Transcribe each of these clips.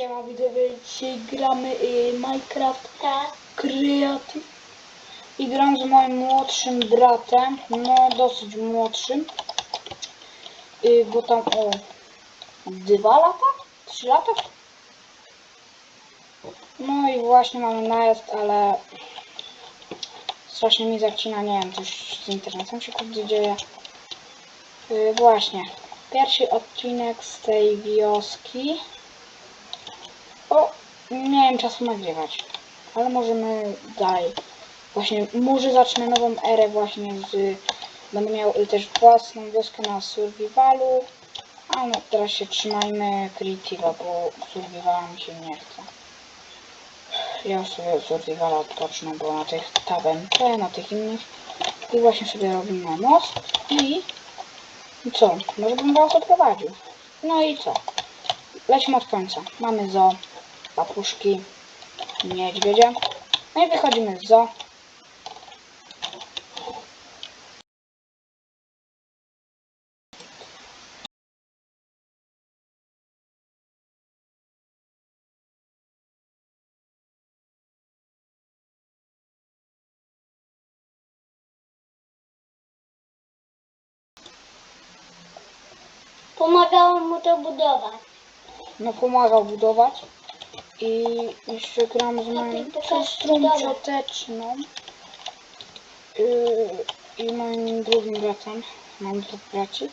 Siema widzowie, dzisiaj gramy y, Minecraft. Creative i gram z moim młodszym bratem, no dosyć młodszym, y, bo tam o dwa lata? Trzy lata? No i właśnie mamy najazd, ale strasznie mi zacina, nie wiem, coś z internetem się kurde dzieje. Y, właśnie, pierwszy odcinek z tej wioski. Nie miałem czasu nagrywać, ale możemy dalej. Właśnie, może zacznę nową erę właśnie z... Będę miał też własną wioskę na survivalu. A no, teraz się trzymajmy Creative'a, bo survivala mi się nie chce. Ja już sobie survivala odpocznę, bo na tych TBNP, na tych innych. I właśnie sobie robimy most i... Co? Może bym was odprowadził. No i co? Lecimy od końca. Mamy zo, papuszki, niedźwiedzia. No i wychodzimy z zo. Pomagałam mu to budować. No pomagał budować. I jeszcze gram z moją siostrą cioteczną. Yy, I moim drugim bratem. Mam dwóch braci.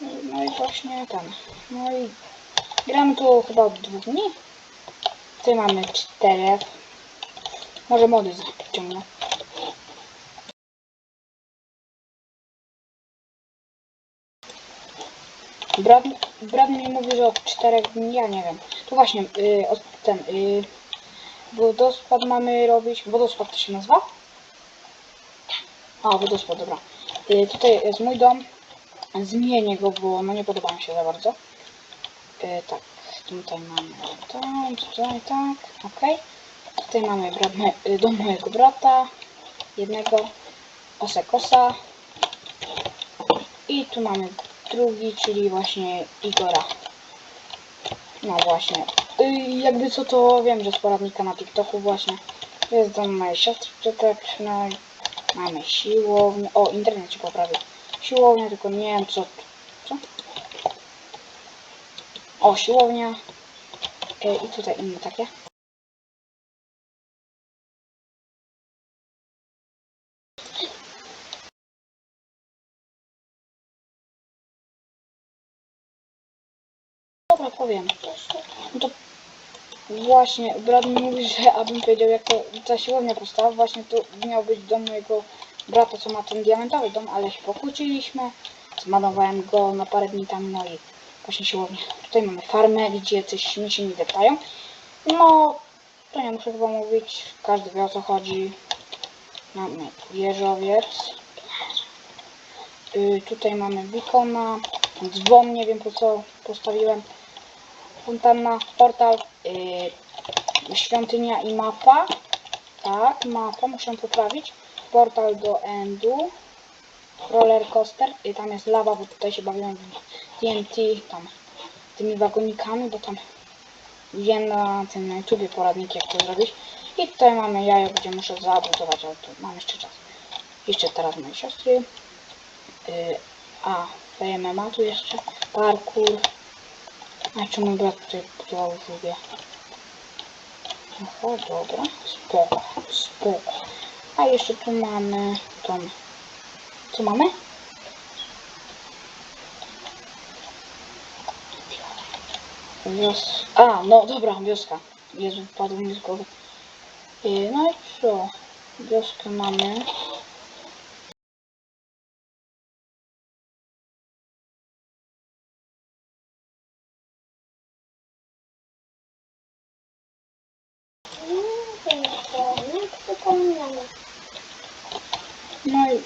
No i właśnie ten. No i gramy tu chyba od dwóch dni. Tutaj mamy czterech. Może mody zaciągnę. Brat, brat mi mówi, że od czterech dni, ja nie wiem. To właśnie, yy, od, ten, yy, wodospad mamy robić, wodospad to się nazywa? A, wodospad, dobra. Yy, tutaj jest mój dom, zmienię go, bo no nie podoba mi się za bardzo. Yy, tak, tutaj mamy tam, tutaj tak, okej. Tutaj mamy brat, yy, dom mojego brata, jednego, osekosa. I tu mamy drugi, czyli właśnie Igora. No właśnie. Y, jakby co to wiem, że z poradnika na TikToku właśnie. Jest dom mojej siostry no i Mamy siłownię. O, internet się poprawił. Siłownia, tylko nie wiem co. Co? O, siłownia. I tutaj inne takie. Powiem. No to właśnie, brat mi mówi, że abym powiedział jak to ta siłownia powstała. Właśnie to miał być dom mojego brata, co ma ten diamentowy dom, ale się pokłóciliśmy. Zmarnowałem go na parę dni tam, no i właśnie siłownia. Tutaj mamy farmę, gdzie coś śmieci mi deptają. No, to nie muszę chyba mówić, każdy wie o co chodzi. Mamy wieżowiec. Y, tutaj mamy bikona, dzwon, nie wiem po co postawiłem. Fontanna, portal, yy, świątynia i mapa. Tak, mapa, muszę poprawić. Portal do endu. Roller coaster. I tam jest lawa, bo tutaj się bawiłem TNT, tam tymi wagonikami, bo tam wiem na tym na YouTubie poradniki jak to zrobić. I tutaj mamy jajo, gdzie muszę zabudować, ale tu mam jeszcze czas. Jeszcze teraz mojej siostry. Yy, a, fejemy ma tu jeszcze. Parkour. A brat tutaj budował żółwie? Aha, dobra. Spoko, spoko. A jeszcze tu mamy tą... Co mamy? Wios... A, no dobra, wioska. Jezu, padł mi z głowy. Yy, No i co? Wioskę mamy. No i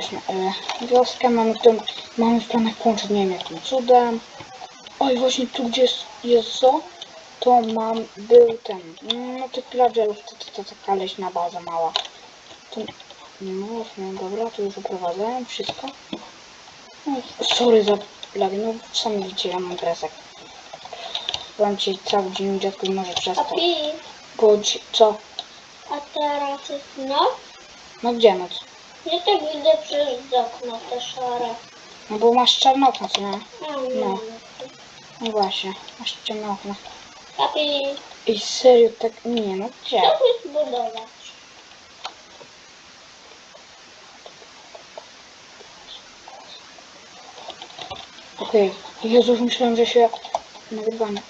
właśnie, e, wioskę mamy, którą mamy w planach połączyć, nie wiem jakim cudem. Oj, właśnie tu gdzie jest, jest zo, to mam, był ten, no tych pillagerów, to, to, to taka leśna baza mała. To, no właśnie, dobra, tu już uprowadzałem wszystko. No, sorry za lagi, no sami widzicie, ja mam presek. Byłem dzisiaj cały dzień u dziadku i może przestać. Bo co? a teraz jest noc? No gdzie noc? Ja tak widzę przez okno te szare. No bo masz czarne okno, co nie? No, nie. No. No właśnie, masz ciemne okno. Papi, I serio, tak nie, no gdzie? co tu zbudować? Okej, Jezu, już myślałem, że się nagrywanie.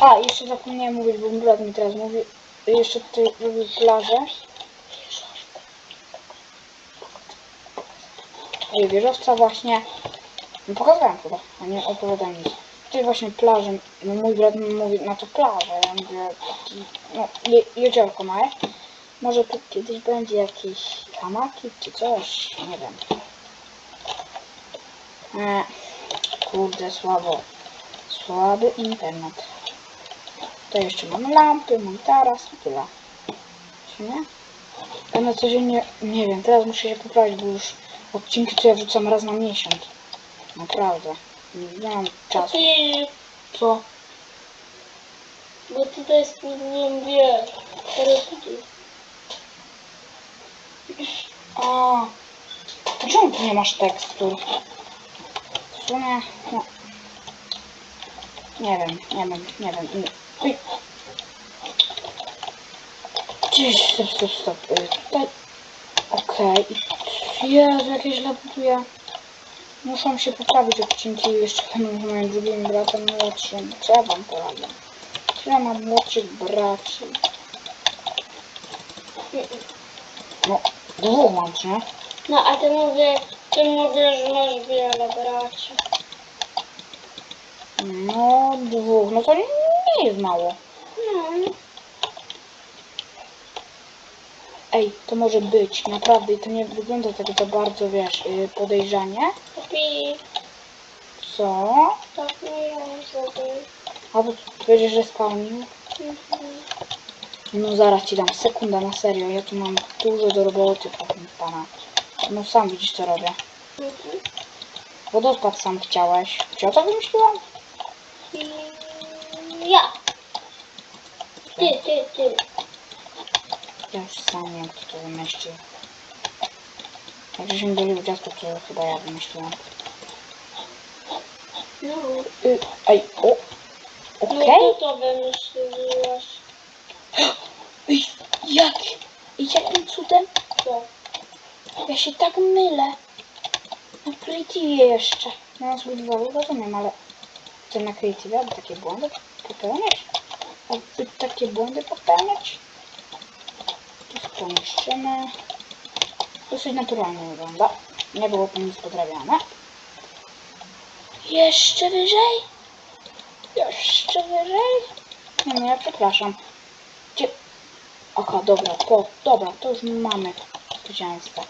A, jeszcze zapomniałem mówić, bo brat mi teraz mówi. Jeszcze tutaj robił plażę. Ej, wieżowca właśnie. No pokazałem chyba, a nie opowiadałem nic. Tutaj właśnie plażę. No mój brat mówi na to plażę. Ja mówię, no je, jeziorko małe. Może tu kiedyś będzie jakieś hamaki czy coś, nie wiem. E, kurde, słabo. Słaby internet. To jeszcze mam lampy, mam taras i tyle. Czy nie? Ja na codziennie, nie wiem, teraz muszę się poprawić, bo już odcinki to ja wrzucam raz na miesiąc. Naprawdę. Nie mam czasu. Papi, Co? bo tutaj spóźniłem wiesz. Teraz tutaj. A, czemu tu nie masz tekstur? W sumie, no. Nie wiem, nie wiem, nie wiem. Oj. Gdzieś, stop, stop, stop. Tutaj. Okej. Okay. Jezu, jakieś źle buduję. Muszą się poprawić odcinki jeszcze będą z moim drugim bratem młodszym. Co ja wam poradzę? Ja mam młodszych braci. No, dwóch mam, czy nie? No a ty mówię, ty mówisz, że masz wiele braci. No, dwóch. No to nie, nie jest mało. No, Ej, to może być, naprawdę. I to nie wygląda tak to bardzo, wiesz, yy, podejrzanie. Co? tak nie może być. Albo powiedziesz, że spełnił. Mhm. No zaraz ci dam, sekunda na serio. Ja tu mam dużo do roboty, powiem pana. No sam widzisz, co robię. Mhm. Wodospad sam chciałeś. Czy ja to wymyśliłam? Ja. Ty, ty, ty. Ja już sam nie wiem, kto to wymyślił. Jak byli u dziadku, to chyba ja wymyśliłam. No. Y, ej, o! No Okej? to to wymyśliłaś. Ej, jak? I jakim cudem? Co? Ja się tak mylę. Na Creative jeszcze. No na dwa rozumiem, ale ty na Creative aby takie błędy popełniać? Aby takie błędy popełniać? Tu pomieszczymy. Dosyć naturalnie wygląda. Nie było tu nic podrabiane. Jeszcze wyżej? Jeszcze wyżej? Nie no, ja przepraszam. Gdzie? Oka, dobra, po, dobra, to już mamy zwycięstwo.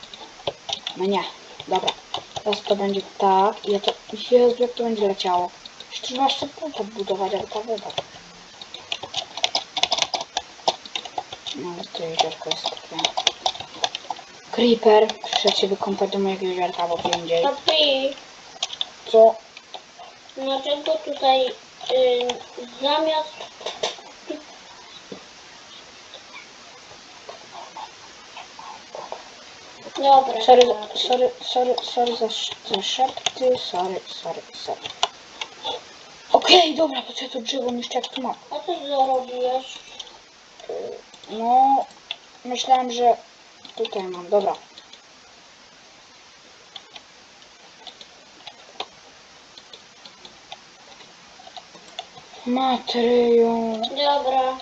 No nie, dobra. Teraz to będzie tak ja to... Jezu, jak to będzie leciało. Jeszcze trzeba jeszcze pół podbudować, ale to woda. No, to jeziorko jest takie... Creeper, przyszedł się wykąpać do mojego jeziorka, bo indziej. Papi, Co? dlaczego tutaj y, zamiast... Dobra. Sorry, sorry, sorry, sorry za, sz- za szepty, sorry, sorry, sorry. Okej, dobra, ja to drzewo niszczę, jak tu mam? A co zarobiłeś? No, myślałem, że tutaj mam, dobra. Matryju, Dobra.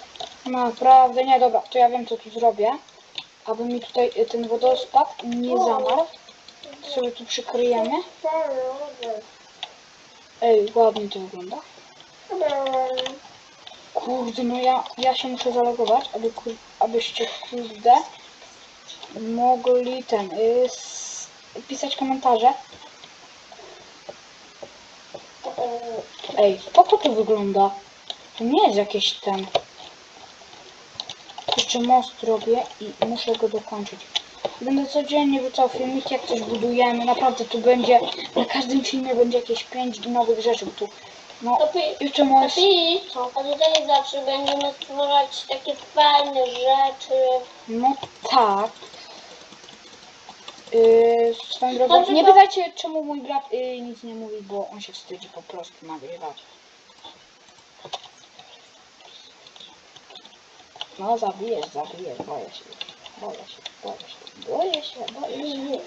naprawdę, nie, dobra, to ja wiem, co tu zrobię. Aby mi tutaj y, ten wodospad nie zamarł, to sobie tu przykryjemy. Ej, ładnie to wygląda. Kurde, no ja, ja się muszę zalogować, aby, abyście, kurde, mogli ten, y, s, pisać komentarze. Ej, po co to wygląda? To nie jest jakieś ten... Jeszcze most robię i muszę go dokończyć. Będę codziennie wrzucał filmiki, jak coś budujemy. Naprawdę tu będzie, na każdym filmie będzie jakieś 5 nowych rzeczy. bo Tu, no, Topi, jeszcze moje... Topi, a tutaj zawsze będziemy stwarzać takie fajne rzeczy. No tak. Yy, swoją drogą, Dobrze, nie pytajcie, czemu mój brat yy, nic nie mówi, bo on się wstydzi po prostu nagrywać. No zabijesz, zabijesz, boję się. Boję się, boję się, boję się, boję się.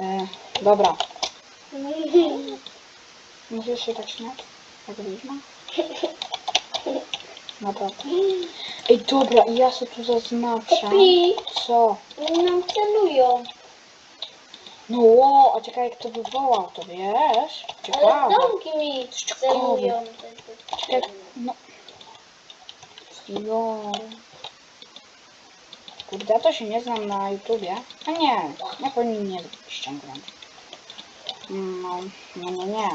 Yy, dobra, musisz się tak śmiać? Jak wiedźma? Naprawdę. Ej, dobra, i ja sobie tu zaznaczę. Topi, Co? oni nam celują. No ło, a czekaj jak to wywołał, to wiesz? Ale Ciekawe. domki mi celują. Czekaj, no. Jo. Kurde, ja to się nie znam na YouTubie. A nie, nie powinni mnie ściągnąć. No, no nie, nie.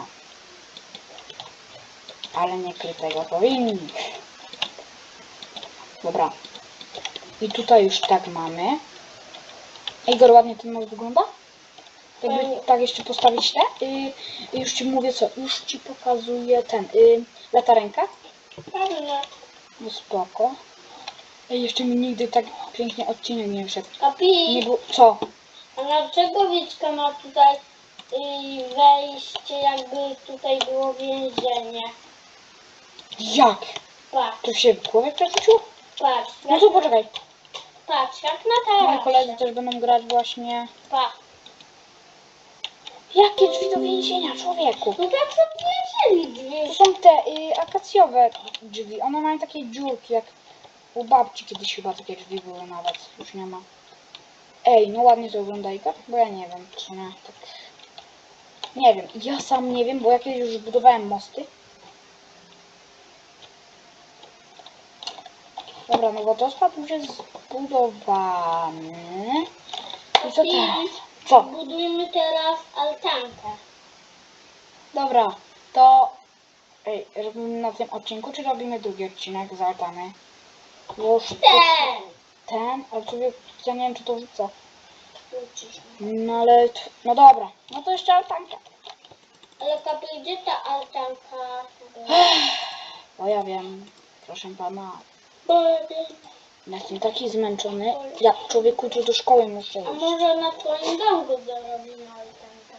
Ale nie krytego powinni. Dobra. I tutaj już tak mamy. Igor, ładnie ten most wygląda? Jakby Fajnie. tak jeszcze postawić te? Y, już ci mówię co, już ci pokazuję ten, y, latarenka. Pewnie. No spoko. Ej, jeszcze mi nigdy tak pięknie odcinek nie wyszedł. Nie Topi, było, co? a dlaczego Wiczka ma tutaj y, wejście, jakby tutaj było więzienie? Jak? Patrz, To się w głowie przerzuciło? patrz, No to poczekaj. patrz, jak na Moi koledzy tarasie. też będą grać właśnie... Patrz. Jakie drzwi do więzienia, człowieku? No tak wzięli drzwi. To są te y, akacjowe drzwi. One mają takie dziurki, jak u babci kiedyś chyba takie drzwi były nawet. Już nie ma. Ej, no ładnie to wygląda Igor, bo ja nie wiem, w sumie tak... Nie wiem, ja sam nie wiem, bo ja kiedyś już budowałem mosty. Dobra, no wodospad już jest zbudowany. I co teraz? Co? budujmy teraz altankę. Dobra, to... Ej, robimy na tym odcinku, czy robimy drugi odcinek z Altany? Już Ten! ten, ale sobie, ja nie wiem, czy to wrzucę. Wrócisz. No ale, t- no dobra, no to jeszcze Altanka. Ale kapy, gdzie ta altanka? Bo ja wiem, proszę pana, Bo ja jestem taki zmęczony, jak człowieku tu do szkoły muszę A iść. może na twoim domku zarobimy altankę?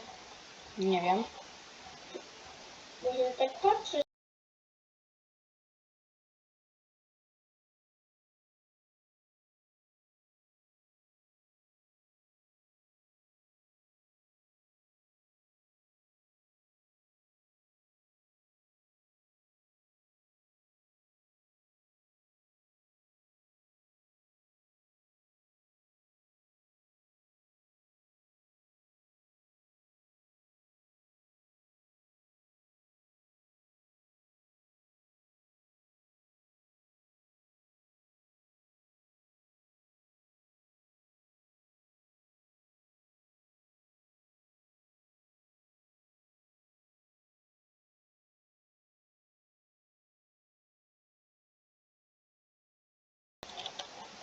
Nie wiem. Ja tak patrzę.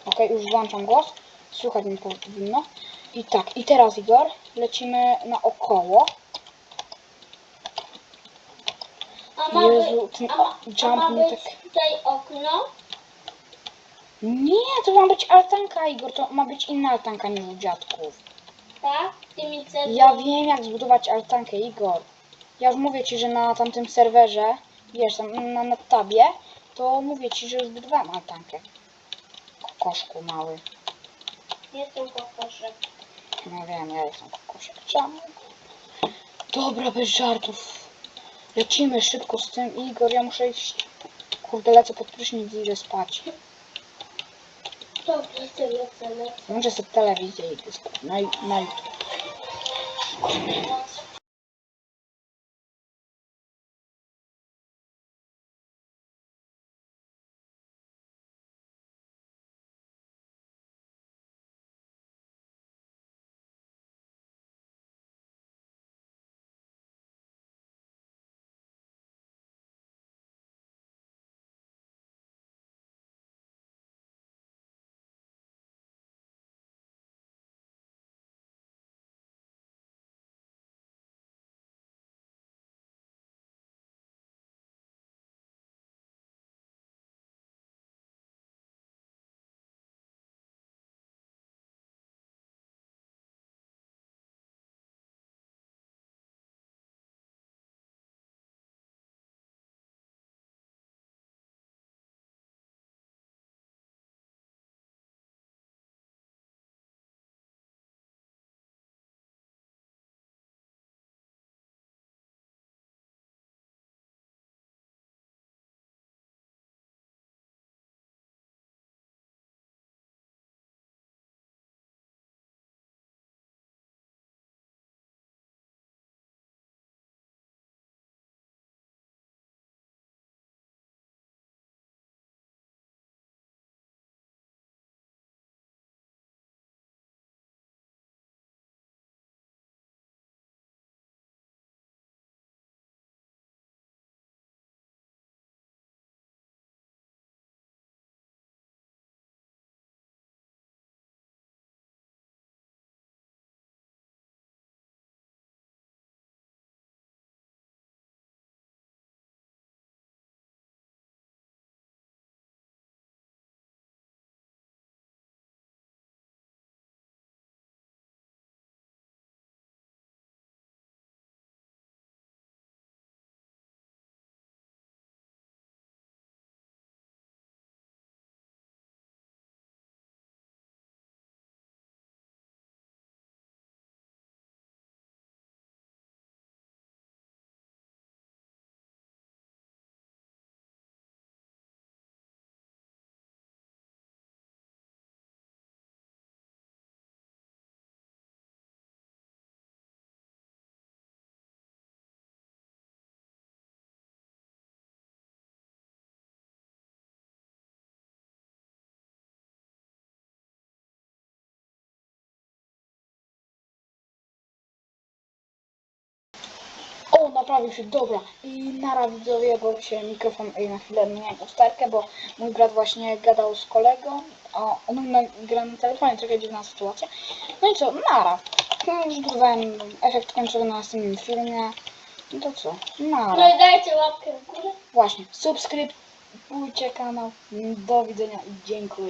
Okej, już włączam głos. Słuchać mi powinno. I tak, i teraz Igor, lecimy naokoło. A ma, Jezu, ten a, ma, a jump ma być tak- tutaj okno? Nie, to ma być altanka, Igor, to ma być inna altanka niż u dziadków. Tak? Tymi cedrami. Ja wiem jak zbudować altankę, Igor. Ja już mówię ci, że na tamtym serwerze, wiesz, tam na, na tabie, to mówię ci, że już budowałem altankę. Kokoszku mały. Jestem kokoszek. No wiem, ja jestem kokoszek. Czemu? Dobra, bez żartów. Lecimy szybko z tym, Igor, ja muszę iść. Kurde, lecę pod prysznic i idę spać. Dobrze, lecę. Muszę sobie telewizję i. Na, na YouTube. O, naprawił się, dobra. I nara widzowie, bo się mikrofon ej, na chwilę miałem usterkę, bo mój brat właśnie gadał z kolegą. O, on nagrał na telefonie, trochę dziwna sytuacja. No i co, nara. No, Zbudowałem efekt końcowy na następnym filmie. No to co, nara. No i dajcie łapkę w górę. Właśnie, subskrybujcie kanał. Do widzenia i dziękuję.